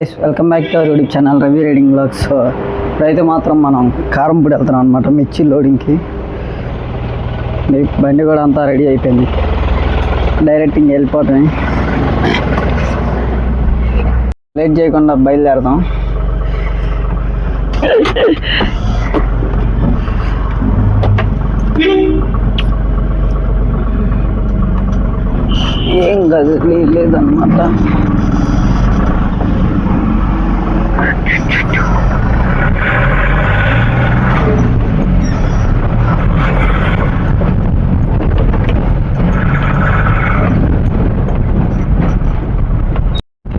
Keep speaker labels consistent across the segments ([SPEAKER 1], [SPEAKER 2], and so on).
[SPEAKER 1] Welcome back to our YouTube channel Ravi riding blogs ఇప్పుడైతే మాత్రం మనం కారంపూడి వెళ్తున్నాం అనమాట మిర్చి లోడింగ్కి బండి కూడా అంతా రెడీ అయిపోయింది. డైరెక్ట్ ఇంక వెళ్ళిపోవటమే లేట్ చేయకుండా బయలుదేరదాం. ఏం కాదు లేదన్నమాట.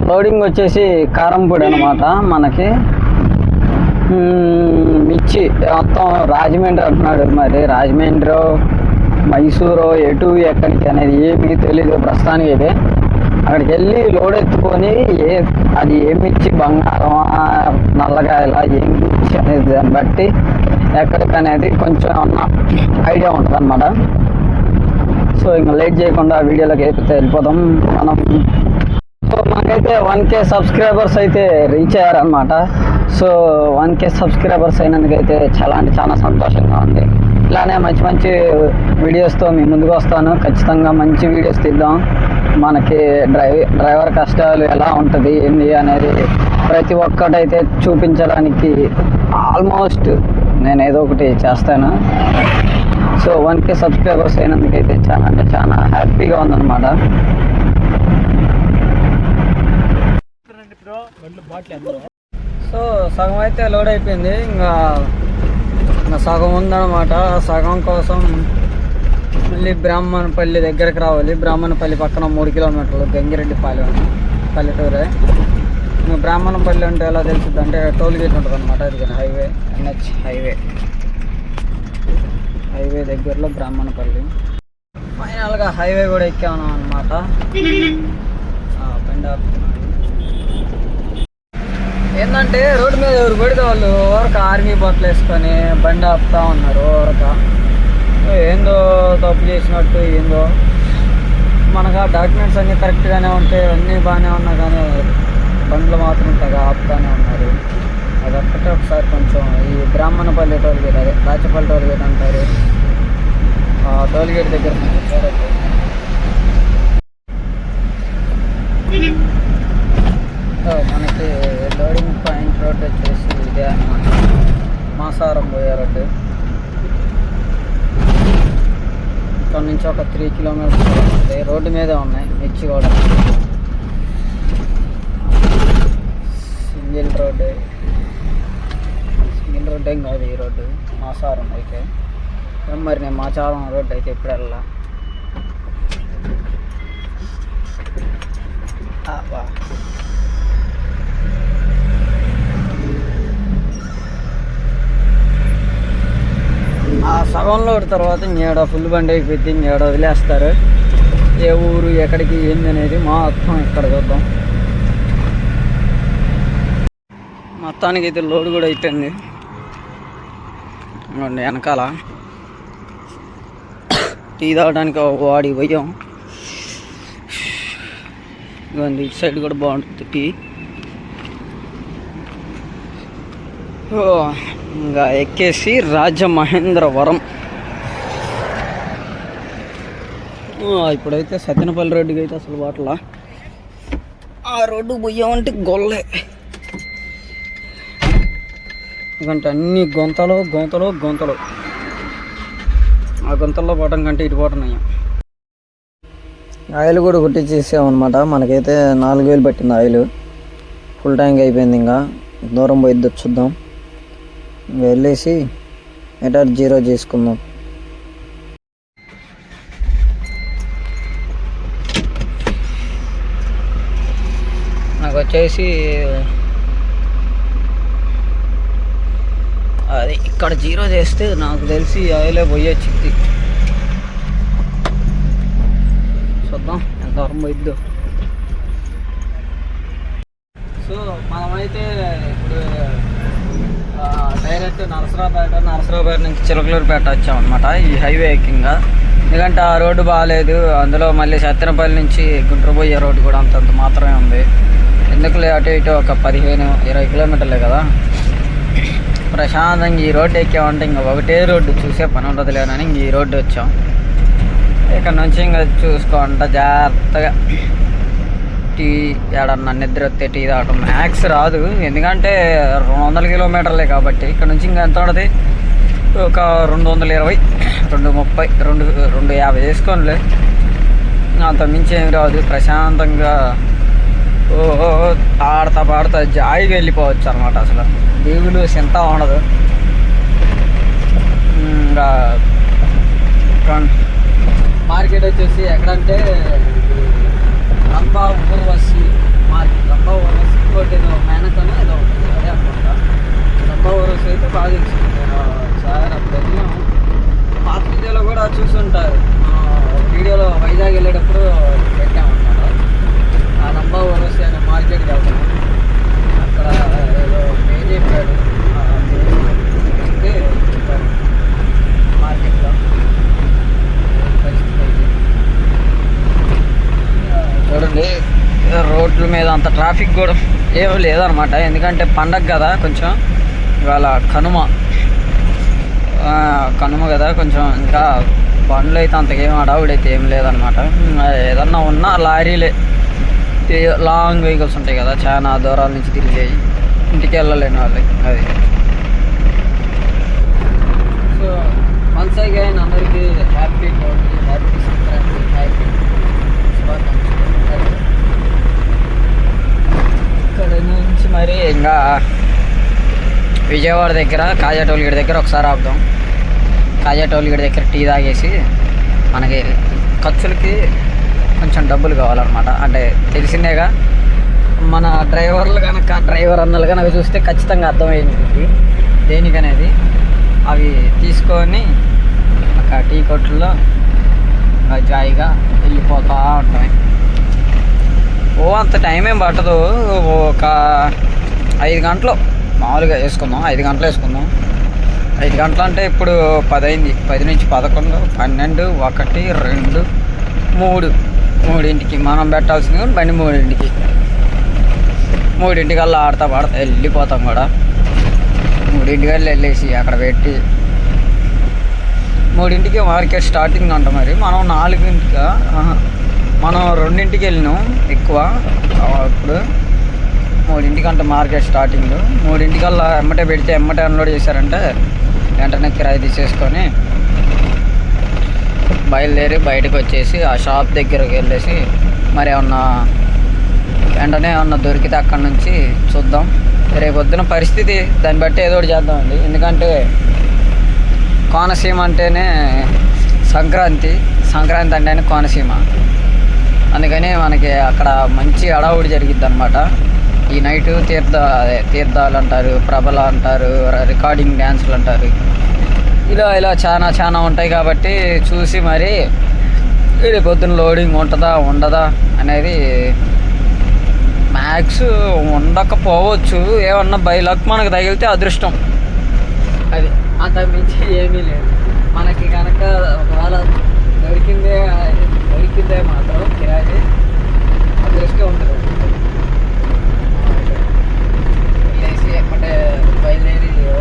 [SPEAKER 1] లోడింగ్ వచ్చేసి కారంపొడి అనమాట మనకి. మిర్చి మొత్తం రాజమండ్రి అంటున్నాడు మరి. రాజమండ్రి మైసూరు ఎటు ఎక్కడికి అనేది ఏమీ తెలీదు ప్రస్తుతానికి అయితే అక్కడికి వెళ్ళి లోడ్ ఎత్తుకొని ఏ అది ఏమిచ్చి మిర్చి బంగారం నల్లగాయల ఏం మిర్చి అనేది దాన్ని బట్టి ఎక్కడికనేది కొంచెం ఐడియా ఉంటుంది అనమాట సో ఇంకా లేట్ చేయకుండా వీడియోలోకి అయితే వెళ్ళిపోదాం. మనం సో మనకైతే వన్ కే సబ్స్క్రైబర్స్ అయితే రీచ్ అయ్యారనమాట సో వన్ కే సబ్స్క్రైబర్స్ అయినందుకైతే చాలా అంటే చాలా సంతోషంగా ఉంది. ఇలానే మంచి మంచి వీడియోస్తో మీ ముందుకు వస్తాను. ఖచ్చితంగా మంచి వీడియోస్ తీద్దాం. మనకి డ్రైవ్ డ్రైవర్ కష్టాలు ఎలా ఉంటుంది ఏంటి అనేది ప్రతి ఒక్కటైతే చూపించడానికి ఆల్మోస్ట్ నేను ఏదో ఒకటి చేస్తాను. సో వన్ కే సబ్స్క్రైబర్స్ అయినందుకైతే చాలా అంటే చాలా హ్యాపీగా ఉందన్నమాట. సో సగం అయితే లోడ్ అయిపోయింది. ఇంకా ఇంకా సగం ఉందన్నమాట. సగం కోసం మళ్ళీ బ్రాహ్మణపల్లి దగ్గరికి రావాలి. బ్రాహ్మణపల్లి పక్కన మూడు కిలోమీటర్లు గంగిరెడ్డిపాలెం పల్లెటూరే. ఇంకా బ్రాహ్మణపల్లి అంటే ఎలా తెలుస్తుంది అంటే టోల్ గేట్ ఉంటుంది అనమాట ఇది హైవే ఎన్హెచ్ హైవే. హైవే దగ్గరలో బ్రాహ్మణపల్లి. ఫైనల్గా హైవే కూడా ఎక్కాము అనమాట బండి ఏంటంటే రోడ్డు మీద ఎవరు పడితే వాళ్ళు ఓరక ఆర్మీ బట్టలు వేసుకొని బండి ఆపుతా ఉన్నారు ఓరక ఏందో తప్పు చేసినట్టు ఏందో. మనకు ఆ డాక్యుమెంట్స్ అన్నీ కరెక్ట్గానే ఉంటాయి అన్నీ బాగానే ఉన్నా కానీ బండ్లు మాత్రం తెగ ఆపుతానే ఉన్నారు. అదొక్కటే ఒకసారి కొంచెం ఈ బ్రాహ్మణపల్లి టోల్ గేట్ అదే రాచపల్లి టోల్ గేట్ అంటారు. ఆ టోల్ గేట్ దగ్గర కొంచెం చూడండి మనకి లోడింగ్ పాయింట్ రోడ్ వచ్చేసి ఇదే అన్నమాట. మాసారం పోయే రోడ్డు ఇక్కడ నుంచి ఒక త్రీ కిలోమీటర్స్ వస్తుంది. రోడ్డు మీదే ఉన్నాయి మిర్చి కూడా సింగిల్ రోడ్డు. సింగిల్ రోడ్ ఏం కాదు ఈ రోడ్డు మాసారం అయితే. మరి నేను మాచారం రోడ్డు అయితే ఎప్పుడు వెళ్ళా వా. ఆ సగం లోడ్ తర్వాత ఇంకేడ ఫుల్ బండి అయిపోయింది ఇంకేడ వదిలేస్తారు. ఏ ఊరు ఎక్కడికి ఏంది అనేది మొత్తం ఇక్కడ చూద్దాం. మొత్తానికి అయితే లోడ్ కూడా అయిపోయింది. వెనకాల టీ తాగడానికి ఒక వాడి పోయాం. ఇదిగోండి ఇటు సైడ్ కూడా బాగుంటుంది టీ. ఇంకా ఎక్కేసి రాజమహేంద్రవరం. ఇప్పుడైతే సత్యనపల్లి రోడ్డుకి అయితే అసలు వాటలా. ఆ రోడ్డు పోయామంటే గొల్లే. ఎందుకంటే అన్ని గొంతలు గొంతలు గొంతలు. ఆ గొంతల్లో పోవటం కంటే ఇటు పోవటం నయ్యం ఆయిల్ కూడా కుట్టించేసామన్నమాట మనకైతే నాలుగు వేలు పట్టింది ఆయిల్. ఫుల్ ట్యాంక్ అయిపోయింది ఇంకా. దూరం పోయిద్ది చూద్దాం. వెళ్ళేసి ఎటర్ జీరో చేసుకుందాం. నాకు వచ్చేసి అది ఇక్కడ జీరో చేస్తే నాకు తెలిసి ఆయిలే పోయొచ్చింది చూద్దాం ఎంత వరం పోయిద్దో. సో మనమైతే ఇప్పుడు డైరెక్ట్ నరసరావుపేట నరసరావుపేట నుంచి చిలకలూరుపేట వచ్చామన్నమాట ఈ హైవే ఎక్కింగా. ఎందుకంటే ఆ రోడ్డు బాగాలేదు అందులో మళ్ళీ సత్తెనపల్లి నుంచి గుంటూరు పోయే రోడ్డు కూడా అంతంత మాత్రమే ఉంది. ఎందుకులే అటు ఇటు ఒక పదిహేను ఇరవై కిలోమీటర్లే కదా. ప్రశాంతంగా ఈ రోడ్డు ఎక్కామంటే ఇంకా ఒకటే రోడ్డు చూసే పని ఉండదులేనని ఇంక ఈ రోడ్డు వచ్చాం. ఇక్కడ నుంచి ఇంకా చూసుకోండి జాగ్రత్తగా. టీ ఏడన్నా నిద్ర వస్తే టీ తాగటం మ్యాక్స్ రాదు. ఎందుకంటే రెండు వందల కిలోమీటర్లే కాబట్టి ఇక్కడ నుంచి ఇంకా ఎంత ఉంటుంది? ఒక రెండు వందల ఇరవై రెండు ముప్పై రెండు రెండు యాభై వేసుకోనిలే. అంత మించి ఏమి రాదు. ప్రశాంతంగా ఓ ఆడతా పాడతా జాయిగా వెళ్ళిపోవచ్చు అనమాట అసలు. దేవులు చింత ఉండదు. ఇంకా మార్కెట్ వచ్చేసి ఎక్కడంటే Natal, Croácia, Madrid. ట్రాఫిక్ కూడా ఏం లేదనమాట. ఎందుకంటే పండగ కదా కొంచెం. ఇవాళ కనుమ. కనుమ కదా కొంచెం ఇంకా బండ్లు అయితే అంతకేం అడావుడైతే ఏం లేదనమాట. ఏదన్నా ఉన్నా లారీలే. లాంగ్ వెహికల్స్ ఉంటాయి కదా చాలా దూరాల నుంచి తిరిగాయి ఇంటికి వెళ్ళలేని వాళ్ళకి అది. సో వన్స్ అగైన్ అందరికీ హ్యాపీ హ్యాపీ సంక్రాంతి హ్యాపీ ఇక్కడ నుంచి మరి ఇంకా విజయవాడ దగ్గర కాజా టోల్గేట్ దగ్గర ఒకసారి ఆపుదాం. కాజా టోల్గేట్ దగ్గర టీ తాగేసి మనకి ఖర్చులకి కొంచెం డబ్బులు కావాలన్నమాట. అంటే తెలిసిందేగా మన డ్రైవర్లు కనుక డ్రైవర్ అన్నలు కనుక చూస్తే ఖచ్చితంగా అర్థమైంది దేనికనేది. అవి తీసుకొని ఒక టీ కొట్టుల్లో జాయిగా వెళ్ళిపోతూ ఉంటాయి ఓ అంత టైం ఏం పట్టదు. ఒక ఐదు గంటలు. మామూలుగా వేసుకుందాం. ఐదు గంటలు వేసుకుందాం. ఐదు గంటలు అంటే ఇప్పుడు పది అయింది పది నుంచి పదకొండు పన్నెండు ఒకటి రెండు మూడు. మూడింటికి మనం పెట్టాల్సింది కూడా బండి మూడింటికి. మూడింటికల్లా ఆడతా పాడతా వెళ్ళిపోతాం కూడా. మూడింటికల్లా వెళ్ళేసి అక్కడ పెట్టి మూడింటికి మార్కెట్ స్టార్టింగ్ అంట మరి. మనం నాలుగింటిగా మనం రెండింటికి వెళ్ళినాం ఎక్కువ. ఇప్పుడు మూడింటికి అంట మార్కెట్ స్టార్టింగ్. మూడింటికల్లా ఎమ్మటే పెడితే ఎమ్మటే అన్లోడ్ చేశారంటే వెంటనే కిరాయి తీసేసుకొని బయలుదేరి బయటకు వచ్చేసి ఆ షాప్ దగ్గరకు వెళ్ళేసి మరి ఏమన్నా వెంటనే ఏమన్నా దొరికితే అక్కడి నుంచి చూద్దాం. రేపు పొద్దున పరిస్థితి దాన్ని బట్టి ఏదో ఒకటి చేద్దామండి. ఎందుకంటే కోనసీమ అంటేనే సంక్రాంతి. సంక్రాంతి అంటేనే కోనసీమ. అందుకని మనకి అక్కడ మంచి అడావుడి జరిగిద్ది అనమాట ఈ నైట్ తీర్థ అదే తీర్థాలు అంటారు ప్రభల అంటారు రికార్డింగ్ డ్యాన్సులు అంటారు ఇలా ఇలా చాలా చాలా ఉంటాయి కాబట్టి చూసి మరి రేపు పొద్దున్న లోడింగ్ ఉంటుందా ఉండదా అనేది మ్యాక్స్ ఉండకపోవచ్చు. ఏమన్నా బై లక్ మనకు తగిలితే అదృష్టం. అది అంత మించి ఏమీ లేదు. మనకి కనుక ఒకవేళ దొరికిందే దొరికిందే మాత్రం కిరాయి అదృష్టం ఉంటుంది లేచి ఎమ్మటే బయలుదేరి ఓ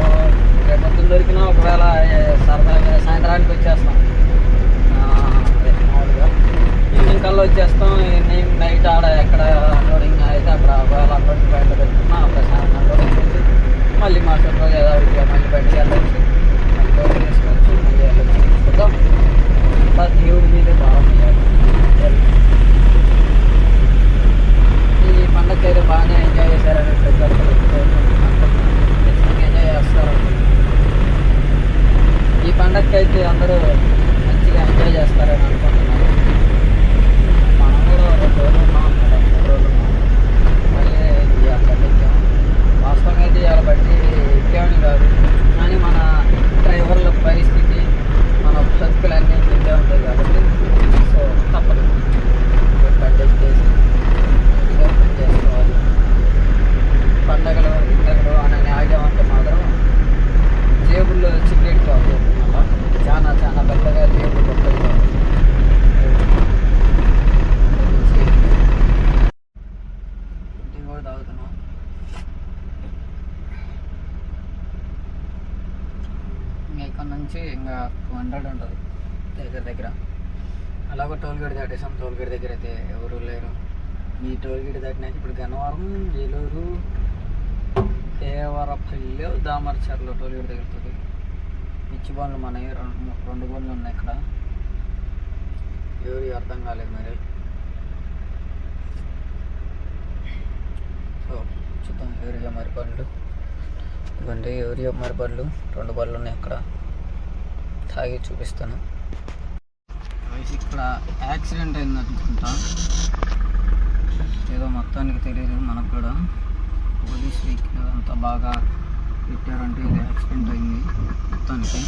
[SPEAKER 1] రేపు పొద్దున్న దొరికినా ఒకవేళ సరదాగా సాయంత్రానికి వచ్చేస్తాం. మామూలుగా. ఈవినింగ్ కల్లా వచ్చేస్తాం. ఈవినింగ్ నైట్ ఆడ ఎక్కడ అన్లోడింగ్ అయితే అక్కడ ఒకవేళ అన్లోడింగ్ బయట పెట్టుకున్నా అక్కడ సాయంత్రం అన్లోడింగ్ చేసి మళ్ళీ మా రోజు ఏదో ఒకటిగా మళ్ళీ బయటకు వెళ్ళొచ్చు. మళ్ళీ లోడ్ చేసుకోవచ్చు మళ్ళీ వెళ్ళొచ్చు. చూద్దాం. అంతా దేవుడి మీదే భావం చేయాలి ఈ అక్కడ నుంచి ఇంకా టూ హండ్రెడ్ ఉంటుంది దగ్గర దగ్గర అలాగో టోల్ గేట్ దాటేసాం టోల్ గేట్ దగ్గర అయితే ఎవరు లేరు ఈ టోల్ గేట్ దాటినాక ఇప్పుడు గన్నవరం ఏలూరు దేవరపల్లి దామర్చర్లో టోల్ గేట్ దగ్గరుతుంది పిచ్చి బండ్లు మనవి రెండు రెండు బండ్లు ఉన్నాయి ఇక్కడ. ఎవరి అర్థం కాలేదు మరి. సో చూద్దాం ఎవరియా మరి బండ్లు ఇవ్వండి ఎవరియా మరి బండ్లు రెండు బండ్లు ఉన్నాయి ఇక్కడ తాగి చూపిస్తాను. ఇక్కడ యాక్సిడెంట్ అయింది అనుకుంటా ఏదో మొత్తానికి తెలియదు మనకు కూడా. పోలీస్ వెహికల్ అంత బాగా పెట్టారంటే ఇది యాక్సిడెంట్ అయింది మొత్తానికి.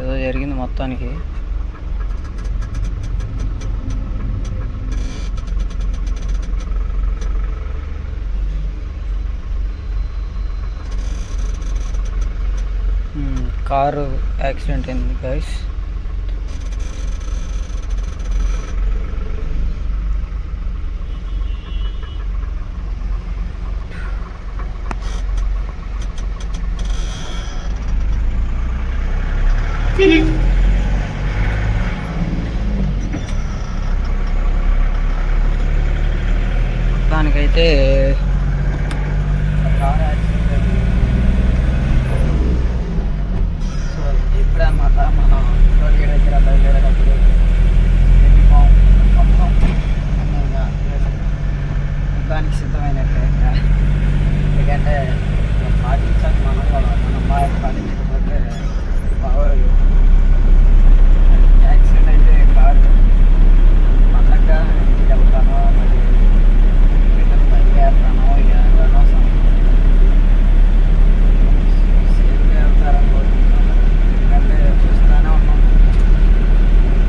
[SPEAKER 1] ఏదో జరిగింది మొత్తానికి. కారు యాక్సిడెంట్ అయింది గైస్ దానికైతే కారు యాక్సిడెంట్ అయింది సో ఇప్పుడే అన్నమాట మనం టోల్గేట్ దగ్గర బయలుదేరేటప్పుడు యూనిఫామ్ మొత్తం అన్నీ ఇంకా యుద్ధానికి సిద్ధమైనట్లే ఇంకా ఎందుకంటే ఇక పాటించాలి మనం కూడా మనం బాగా పాటించకపోతే బాగోదు యాక్సిడెంట్ అయితే కాదు పండగ ఇంటికి వెళ్తాను మరి రిటర్న్ బయలుదేరుతాను ఇక అనవసరం సేఫ్గా వెళ్తారని కోరుకుంటున్నాను ఎందుకంటే చూస్తూనే ఉన్నాం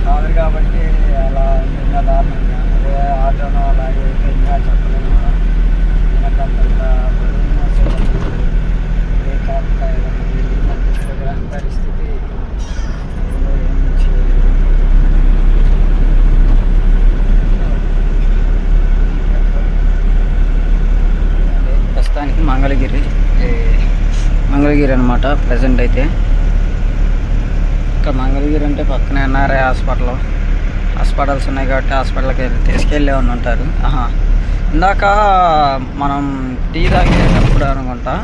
[SPEAKER 1] కాదు కాబట్టి అలా ఇంకా దారుణంగా అదే ఆటోనో అలాగే అయితే ఇంకా చెప్పలేను కూడా వెనకంత బ్రేక్ ఆపుతా ఏదైనా వెళ్ళిందంటే చూడరాని పరిస్థితి ఎవరో ఏమీ చేయలేరు. అదే ప్రస్తుతానికి మంగళగిరి ఏ, మంగళగిరి అనమాట ప్రజెంట్ అయితే. ఇక్కడ మంగళగిరి అంటే పక్కనే ఎన్ఆర్ఐ హాస్పిటల్. హాస్పిటల్స్ ఉన్నాయి కాబట్టి హాస్పిటల్కి వెళ్ళి తీసుకెళ్ళే ఉంటారు. ఆహా. ఇందాక మనం టీ తాగేటప్పుడు అనుకుంటా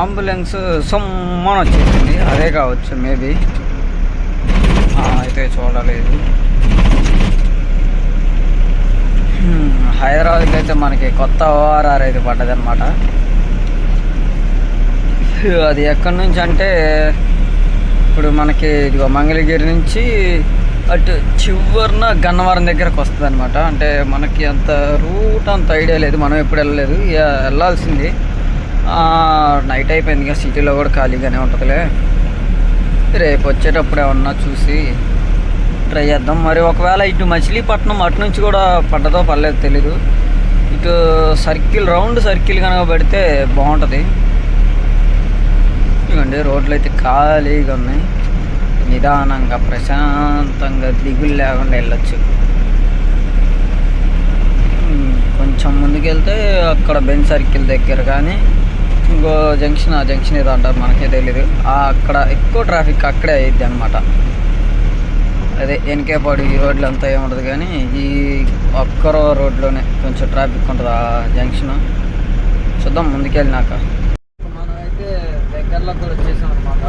[SPEAKER 1] అంబులెన్స్ సొమ్మని వచ్చేసింది అదే కావచ్చు మేబీ. అయితే చూడలేదు. హైదరాబాద్కి అయితే మనకి కొత్త ఓఆర్ఆర్ అయితే పడ్డదనమాట అది ఎక్కడి నుంచి అంటే ఇప్పుడు మనకి ఇదిగో మంగళగిరి నుంచి అటు చివరిన గన్నవరం దగ్గరకు వస్తుంది అనమాట అంటే మనకి అంత రూట్ అంత ఐడియా లేదు. మనం ఎప్పుడు వెళ్ళలేదు. ఇక వెళ్ళాల్సింది. నైట్ అయిపోయింది ఇక సిటీలో కూడా ఖాళీగానే ఉంటుందిలే. రేపు వచ్చేటప్పుడు ఏమన్నా చూసి ట్రై చేద్దాం. మరి ఒకవేళ ఇటు మచిలీపట్నం అటు నుంచి కూడా పడ్డదో పర్లేదు తెలీదు. ఇటు సర్కిల్ రౌండ్ సర్కిల్ కనుక పెడితే బాగుంటుంది. ఇవ్వండి రోడ్లు అయితే ఖాళీగా ఉన్నాయి. నిదానంగా ప్రశాంతంగా దిగులు లేకుండా వెళ్ళొచ్చు. కొంచెం ముందుకెళ్తే అక్కడ బెంచ్ సర్కిల్ దగ్గర కానీ ఇంకో జంక్షన్ ఆ జంక్షన్ ఏదో అంటారు మనకే తెలియదు అక్కడ ఎక్కువ ట్రాఫిక్ అక్కడే అయ్యిద్ది అనమాట అదే ఎన్కేపాడు ఈ రోడ్లు అంతా ఏముండదు కానీ ఈ ఒక్కరో రోడ్లోనే కొంచెం ట్రాఫిక్ ఉంటుంది ఆ జంక్షన్. చూద్దాం ముందుకెళ్ళినాక. దగ్గరలో కూడా వచ్చేసాం అనమాట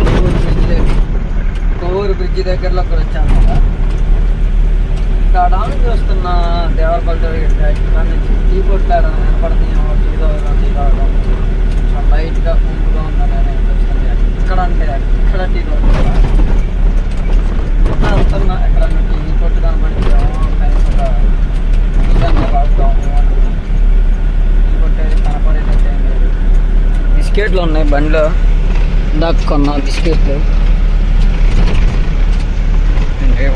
[SPEAKER 1] కొవ్వూరు బ్రిడ్జ్ దగ్గర కొవ్వూరు బ్రిడ్జ్ దగ్గరలో కూడా వచ్చాం అనమాట ఇక్కడ నుంచి చూస్తున్న దేవరపల్లి ఇక్కడ నుంచి టీ కొట్లాడడం వినపడుతుందేమో టీ తాగడం టీ తాగడం. లైట్గా ఊపుగా ఉందని అనిపిస్తుంది ఇక్కడ అంటే ఇక్కడ టీ కొట్టుకుంటా వెళ్తున్నా ఎక్కడ టీ కొట్టు కనపడిందేమో కనీసం ఒక బిస్కెట్లు ఉన్నాయి బండిలో దక్కున్నా బిస్కెట్లు.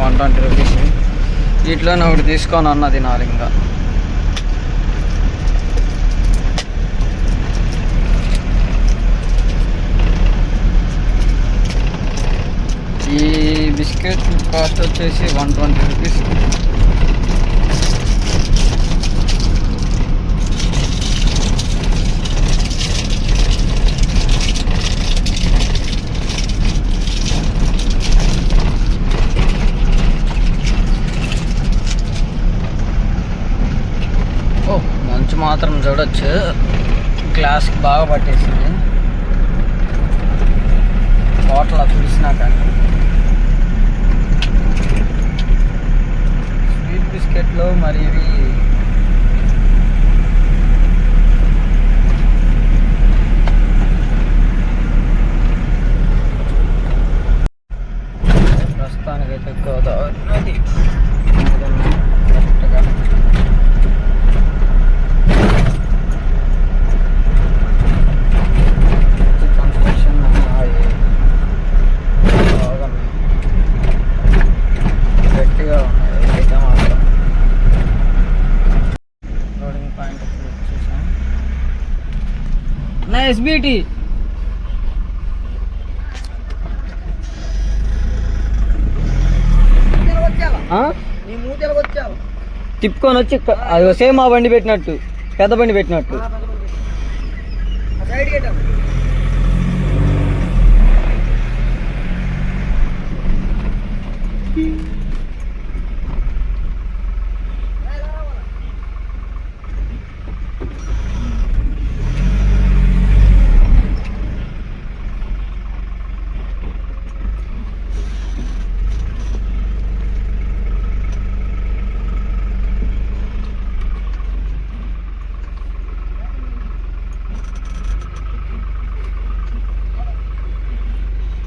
[SPEAKER 1] One twenty rupees. వీటిలోనే ఒకటి తీసుకొని అన్నది నారింగా ఈ బిస్కెట్ కాస్ట్ వచ్చేసి వన్ ట్వంటీ రూపీస్. నుంచి మాత్రం చూడొచ్చు. గ్లాస్కి బాగా పట్టేసింది. హోటల్ చూసినా కానీ. స్వీట్ బిస్కెట్లు మరి ఇవి ప్రస్తుతానికైతే గోదావరి నది కరెక్ట్గా కన్స్ట్రక్షన్ ఉన్నాయి బాగా గట్టిగా ఉన్నాయి అయితే మాత్రం లోడింగ్ పాయింట్ వచ్చేసాం నా ఎస్బిటి తిప్పుకొని వచ్చి సేమ్ ఆ బండి పెట్టినట్టు పెద్ద బండి పెట్టినట్టు.
[SPEAKER 2] సైడ్ గేటం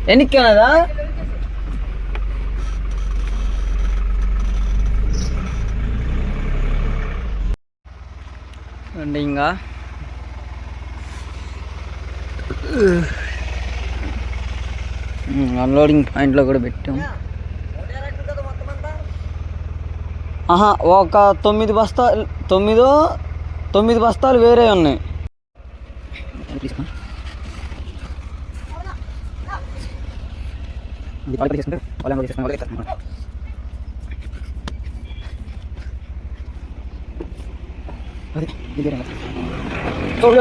[SPEAKER 1] ఎన్నిక్కనదా అండి ఇంకా అన్లోడింగ్ పాయింట్లో కూడా పెట్టాం ఆహా ఒక తొమ్మిది బస్తా తొమ్మిదో తొమ్మిది బస్తాలు వేరే ఉన్నాయి ఇది కాల్ చేసుకుంటే వాళ్ళని కూడా చేసుకుని వాళ్ళకి ఇస్తాను. అది, ఇది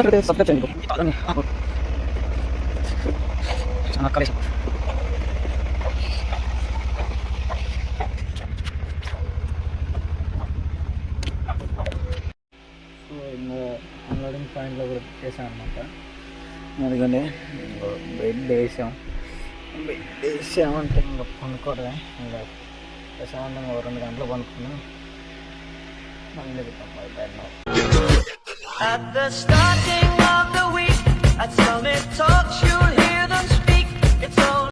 [SPEAKER 1] అక్కడ సబ్స్క్రైబ్ చేయండి. చాలా కలిసి సో అన్లోడింగ్ పాయింట్లో కూడా పెట్టేసాం అనమాట ఎందుకంటే బెడ్ వేసాం బెడ్ వేసామంటే ఇంకా పనుకోవడమే ఇంకా ప్రశాంతంగా ఒక రెండు గంటలు పనుకున్నాం మళ్ళీ bed
[SPEAKER 3] At the starting of the week, I'd me talk you